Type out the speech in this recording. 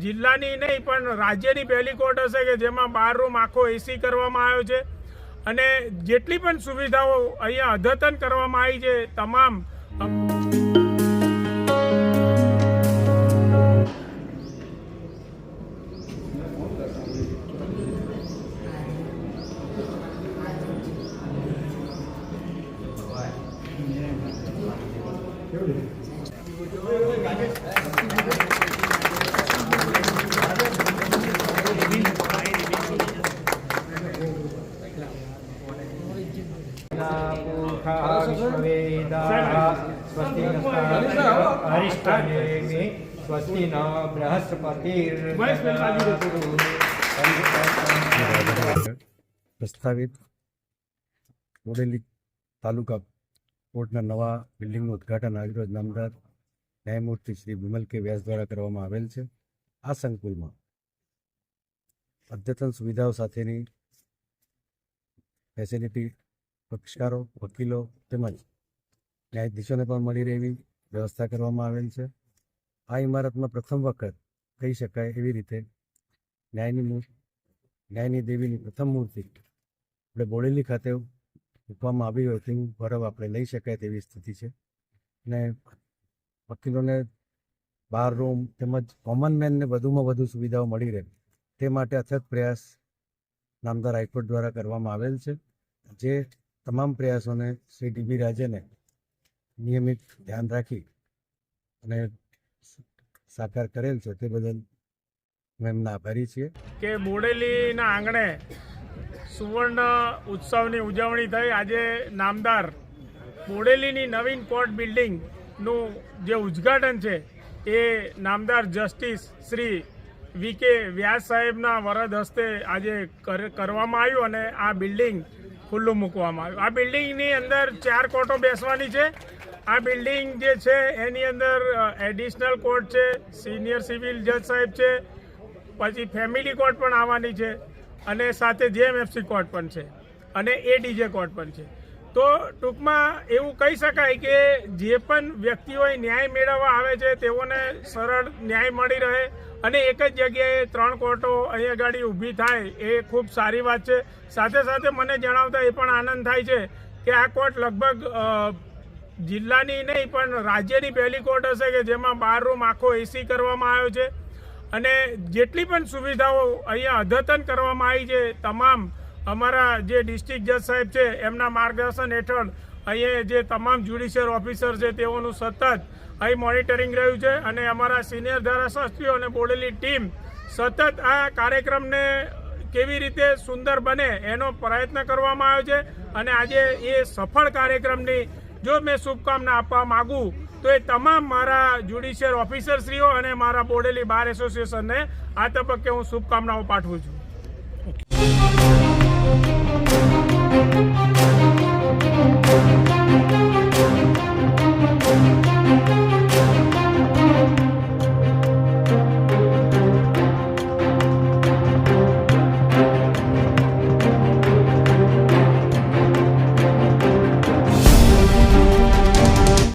જિલ્લાની નહીં, પણ રાજ્યની પહેલી કોર્ટ હશે કે જેમાં બાર રૂમ આખો એસી કરવામાં આવ્યો છે. અને જેટલી પણ સુવિધાઓ અહીંયા અદ્યતન કરવામાં આવી છે, તમામ પ્રસ્તાવિત બોડેલી તાલુકા કોર્ટના નવા બિલ્ડિંગનું ઉદ્ઘાટન આજરોજ નામદાર ન્યાયમૂર્તિ શ્રી વિમલ કે વ્યાસ દ્વારા કરવામાં આવેલ છે. આ સંકુલમાં અદ્યતન સુવિધાઓ સાથેની ફેસિલિટી પક્ષકારો, વકીલો તેમજ ન્યાયાધીશોને પણ મળી રહે એવી વ્યવસ્થા કરવામાં આવેલ છે. આ ઇમારતમાં પ્રથમ વખત કહી શકાય એવી રીતે ન્યાયની મૂર્તિ, ન્યાયની દેવીની પ્રથમ મૂર્તિ આપણે બોડેલી ખાતે મૂકવામાં આવી હોય તેવું ગૌરવ આપણે લઈ શકાય તેવી સ્થિતિ છે. અને વકીલોને બાર રૂમ તેમજ કોમન મેનને વધુમાં વધુ સુવિધાઓ મળી રહે તે માટે અથક પ્રયાસ નામદાર હાઈકોર્ટ દ્વારા કરવામાં આવેલ છે. જે તમામ પ્રયાસોને શ્રી ડીબી રાજેને નિયમિત ધ્યાન રાખી અને સાકાર કરેલ છે તે બદલ અમે એમના આભારી છીએ. કે બોડેલીના આંગણે સુવર્ણ ઉત્સવની ઉજવણી થઈ. આજે નામદાર બોડેલીની નવીન કોર્ટ બિલ્ડિંગનું જે ઉદ્ઘાટન છે એ નામદાર જસ્ટિસ શ્રી વી કે વ્યાસ સાહેબના વરદ હસ્તે આજે કર- કરવામાં આવ્યું અને આ બિલ્ડિંગ ખુલ્લું મૂકવામાં આવ્યું. આ બિલ્ડિંગની અંદર ચાર કોર્ટો બેસવાની છે. આ બિલ્ડિંગ જે છે, એની અંદર એડિશનલ કોર્ટ છે સિનિયર સિવિલ જજ સાહેબ છે, પછી ફેમિલી કોર્ટ પણ આવવાની છે અને સાથે જેએમએફસી કોર્ટ પણ છે અને એડીજે કોર્ટ પણ છે. તો ટૂંકમાં એવું કહી શકાય કે જે પણ વ્યક્તિઓએ ન્યાય મેળવવા આવે છે, તેઓને સરળ ન્યાય મળી રહે અને એક જ જગ્યાએ ત્રણ કોર્ટો અહીંયા ગાડી ઊભી થાય એ ખૂબ સારી વાત છે. સાથે સાથે મને જણાવતા એ પણ આનંદ થાય છે કે આ કોર્ટ લગભગ જિલ્લાની નહીં, પણ રાજ્યની પહેલી કોર્ટ હશે કે જેમાં બાર રૂમ આખો એસી કરવામાં આવ્યો છે. અને જેટલી પણ સુવિધાઓ અહીંયા અદ્યતન કરવામાં આવી છે, તમામ અમારા જે ડિસ્ટ્રિક્ટ જજ સાહેબ છે, એમના માર્ગદર્શન હેઠળ અહીંયા જે તમામ જ્યુડિશિયલ ઓફિસર છે, તેઓનું સતત અહીં મોનિટરિંગ રહ્યું છે અને અમારા સિનિયર ધારાશાસ્ત્રીઓ અને બોડેલી ટીમ સતત આ કાર્યક્રમને કેવી રીતે સુંદર બને એનો પ્રયત્ન કરવામાં આવ્યો છે અને આજે એ સફળ કાર્યક્રમની જો મેં શુભકામના આપવા માગું, તો એ તમામ મારા જ્યુડિશિયલ ઓફિસરશ્રીઓ અને મારા બોડેલી બાર એસોસિએશનને આ તબક્કે હું શુભકામનાઓ પાઠવું છું. Thank you.